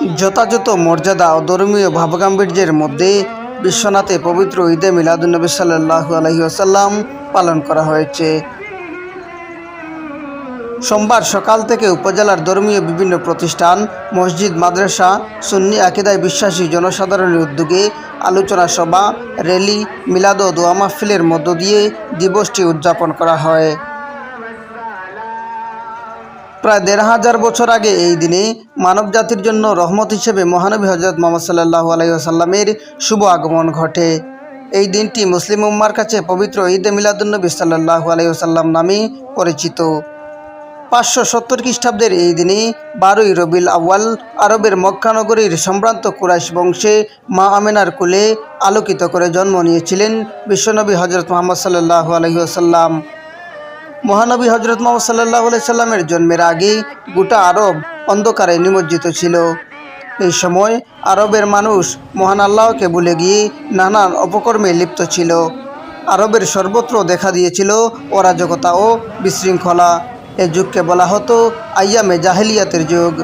যথাযথ মর্যাদা ও ধর্মীয় ভাবগাম্ভীর্যের মধ্যে বিশ্বনাথে পবিত্র ঈদে মিলাদুন্নবী সাল্লাহু আলহি আসাল্লাম পালন করা হয়েছে। সোমবার সকাল থেকে উপজেলার ধর্মীয় বিভিন্ন প্রতিষ্ঠান, মসজিদ, মাদ্রাসা, সুন্নি আকিদায় বিশ্বাসী জনসাধারণের উদ্যোগে আলোচনা সভা, র্যালি, মিলাদ ও দোয়া মাহফিলের মধ্য দিয়ে দিবসটি উদযাপন করা হয়। প্রায় দেড় হাজার বছর আগে এই দিনে মানব জাতির জন্য রহমত হিসেবে মহানবী হজরত মোহাম্মদ সাল্লাহ আলাইসাল্লামের শুভ আগমন ঘটে। এই দিনটি মুসলিম উম্মার কাছে পবিত্র ঈদে মিলাদুন্নবী সাল্লাহ আলাইসাল্লাম নামে পরিচিত। পাঁচশো সত্তর খ্রিস্টাব্দের এই দিনে বারোই রবিল আউয়াল আরবের মক্কানগরীর সম্ভ্রান্ত কুরাইশ বংশে মা আমেনার কুলে আলোকিত করে জন্ম নিয়েছিলেন বিশ্বনবী হজরত মোহাম্মদ সাল্লাহ আলহিহাসাল্লাম মহানবী হজরত মোহাম্মদ সাল্লাহ সাল্লামের জন্মের আগে গোটা আরব অন্ধকারে নিমজ্জিত ছিল। এই সময় আরবের মানুষ মহান আল্লাহকে ভুলে গিয়ে নানান অপকর্মে লিপ্ত ছিল। আরবের সর্বত্র দেখা দিয়েছিল অরাজকতা ও বিশৃঙ্খলা। এ যুগকে বলা হতো আইয়ামে জাহেলিয়াতের যুগ।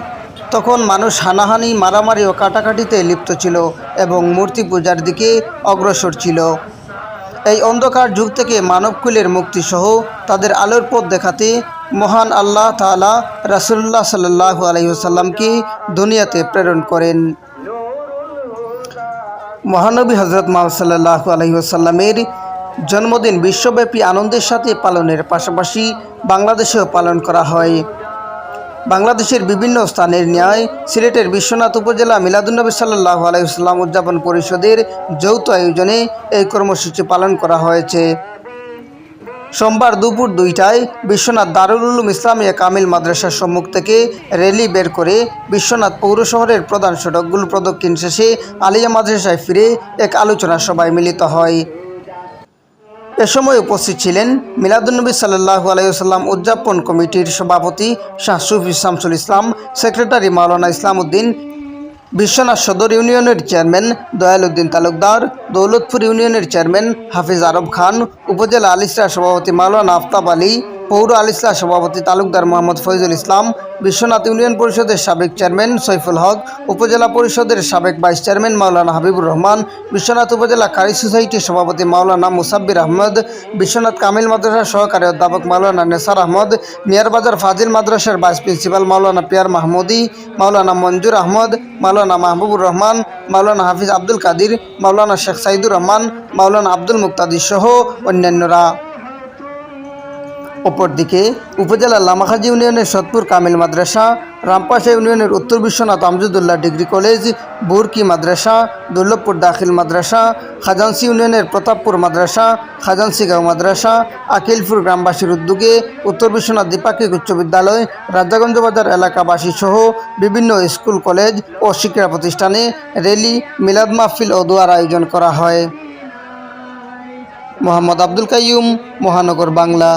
তখন মানুষ হানাহানি, মারামারি ও কাটাকাটিতে লিপ্ত ছিল এবং মূর্তি পূজার দিকে অগ্রসর ছিল। এই অন্ধকার যুগ থেকে মানবকুলের মুক্তিসহ তাদের আলোর পথ দেখাতে মহান আল্লাহ তালা রাসুল্লাহ সাল্লাহ আলহিহসাল্লামকে দুনিয়াতে প্রেরণ করেন। মহানবী হজরত মোহাম্মদ সাল্লাহ আলহিহসাল্লামের জন্মদিন বিশ্বব্যাপী আনন্দের সাথে পালনের পাশাপাশি বাংলাদেশেও পালন করা হয়। বাংলাদেশের বিভিন্ন স্থানের ন্যায় সিলেটের বিশ্বনাথ উপজেলা মিলাদুন্নবী সাল্লাহ আলাইসাল্লাম উদযাপন পরিষদের যৌথ আয়োজনে এই কর্মসূচি পালন করা হয়েছে। সোমবার দুপুর দুইটায় বিশ্বনাথ দারুল উলুম ইসলামিয়া কামিল মাদ্রাসার সম্মুখ থেকে র্যালি বের করে বিশ্বনাথ পৌর শহরের প্রধান সড়কগুলো প্রদক্ষিণ শেষে আলিয়া মাদ্রাসায় ফিরে এক আলোচনা সভায় মিলিত হয়। এ সময় উপস্থিত ছিলেন মিলাদুলনবী সাল্লু আলাইসাল্লাম উদযাপন কমিটির সভাপতি শাহ সুফি শামসুল ইসলাম, সেক্রেটারি মাওলানা ইসলাম উদ্দিন বিশ্বনাথ সদর ইউনিয়নের চেয়ারম্যান দয়াল উদ্দিন তালুকদার, দৌলতপুর ইউনিয়নের চেয়ারম্যান হাফিজ আরব খান, উপজেলা আলিসরা সভাপতি মাওলানা আফতাব আলী পৌর আলিসলা সভাপতি তালুকদার মোহাম্মদ ফৈজুল ইসলাম, বিশ্বনাথ ইউনিয়ন পরিষদের সাবেক চেয়ারম্যান সৈফুল হক, উপজেলা পরিষদের সাবেক ভাইস চেয়ারম্যান মাওলানা হাবিবুর রহমান, বিশ্বনাথ উপজেলা কারি সোসাইটির সভাপতি মাওলানা মুসাব্বির আহমদ, বিশ্বনাথ কামিল মাদ্রাসার সহকারী অধ্যাপক মাওলানা নেসার আহমদ মিয়ারবাজার ফাজিল মাদ্রাসার ভাইস প্রিন্সিপাল মাওলানা পিয়ার মাহমুদি, মাওলানা মঞ্জুর আহমদ, মাওলানা মাহবুবুর রহমান, মাওলানা হাফিজ আব্দুল কাদির, মাওলানা শেখ সাইদুর রহমান, মাওলানা আব্দুল মুক্তাদির সহ অন্যান্যরা। অপরদিকে উপজেলার লামাখাজি ইউনিয়নের সতপুর কামিল মাদ্রাসা, রামপাশা ইউনিয়নের উত্তর বিশ্বনাথ আমজুদুল্লাহ ডিগ্রি কলেজ, বুরকি মাদ্রাসা, দুর্লভপুর দাখিল মাদ্রাসা খাজানসি ইউনিয়নের প্রতাপপুর মাদ্রাসা খাজানসিগাঁও মাদ্রাসা, আকিলপুর গ্রামবাসীর উদ্যোগে উত্তর বিশ্বনাথ দ্বিপাক্ষিক উচ্চ বিদ্যালয় রাজাগঞ্জ বাজার এলাকাবাসী সহ বিভিন্ন স্কুল, কলেজ ও শিক্ষা প্রতিষ্ঠানে র্যালি মিলাদ মাহফিল ও দোয়ার আয়োজন করা হয়। মোহাম্মদ আব্দুল কাইয়ুম, মহানগর বাংলা।